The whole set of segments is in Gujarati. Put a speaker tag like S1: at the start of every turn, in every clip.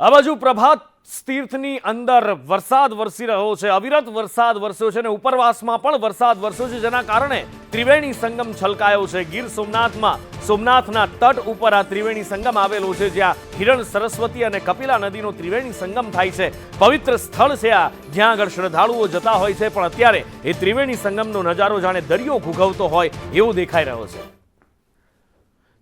S1: આ બાજુ પ્રભાત તીર્થની અંદર વરસાદ વરસી રહ્યો છે. અવિરત વરસાદ વરસ્યો છે અને ઉપરવાસમાં પણ વરસાદ વરસ્યો છે, જેના કારણે ત્રિવેણી સંગમ છલકાયો છે. ગીર સોમનાથમાં સોમનાથના તટ ઉપર આ ત્રિવેણી સંગમ આવેલો છે, જ્યાં હિરણ સરસ્વતી અને કપિલા નદીનો ત્રિવેણી સંગમ થાય છે. પવિત્ર સ્થળ છે આ, જ્યાં આગળ શ્રદ્ધાળુઓ જતા હોય છે, પણ અત્યારે એ ત્રિવેણી સંગમનો નજારો જાણે દરિયો ઘૂઘવતો હોય એવું દેખાઈ રહ્યો છે.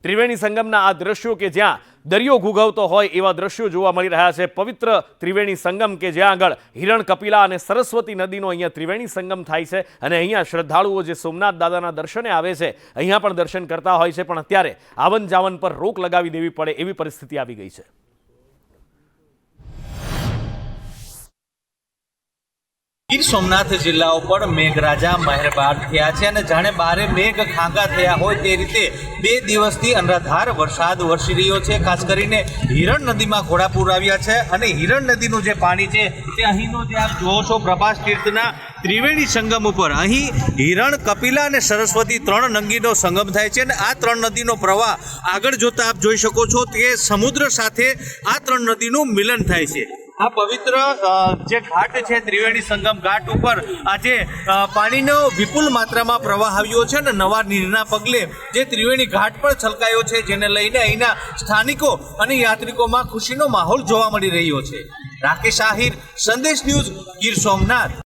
S1: ત્રિવેણી સંગમના આ દ્રશ્યો કે જ્યાં દરિયો ઘૂઘવતો હોય એવા દ્રશ્યો જોવા મળી રહ્યા છે. પવિત્ર ત્રિવેણી સંગમ કે જ્યાં આગળ હિરણ, કપિલા અને સરસ્વતી નદીનો અહીંયા ત્રિવેણી સંગમ થાય છે અને અહીંયા શ્રદ્ધાળુઓ જે સોમનાથ દાદાના દર્શને આવે છે, અહીંયા પણ દર્શન કરતા હોય છે, પણ અત્યારે આવન જાવન પર રોક લગાવી દેવી પડે એવી પરિસ્થિતિ આવી ગઈ છે.
S2: ગીર સોમનાથ જિલ્લા ઉપર મેઘરાજા મહેરબાર થયા છે અને જાણે બારે મેઘ ખાંગા થયા હોય તે રીતે બે દિવસથી અનરાધાર વરસાદ વરસી રહ્યો છે. ખાસ કરીને હિરણ નદીમાં ઘોડાપુર આવ્યા છે અને હિરણ નદીનું જે પાણી છે તે અહીંનો જે આપ જુઓ છો પ્રભાસ તીર્થના ત્રિવેણી સંગમ ઉપર. અહીં હિરણ, કપિલા અને સરસ્વતી ત્રણ નંગીનો સંગમ થાય છે અને આ ત્રણ નદીનો પ્રવાહ આગળ જોતા આપ જોઈ શકો છો તે સમુદ્ર સાથે આ ત્રણ નદીનું મિલન થાય છે. આ પવિત્ર જે ઘાટ છે ત્રિવેણી સંગમ ઘાટ ઉપર આજે પાણીનો વિપુલ માત્રામાં પ્રવાહ આવ્યો છે અને નવા નીરના પગલે જે ત્રિવેણી ઘાટ પર છલકાયો છે, જેને લઈને અહીંના સ્થાનિકો અને યાત્રિકોમાં ખુશીનો માહોલ જોવા મળી રહ્યો છે. રાકેશ આહિર, સંદેશ ન્યૂઝ ગીર સોમનાથ.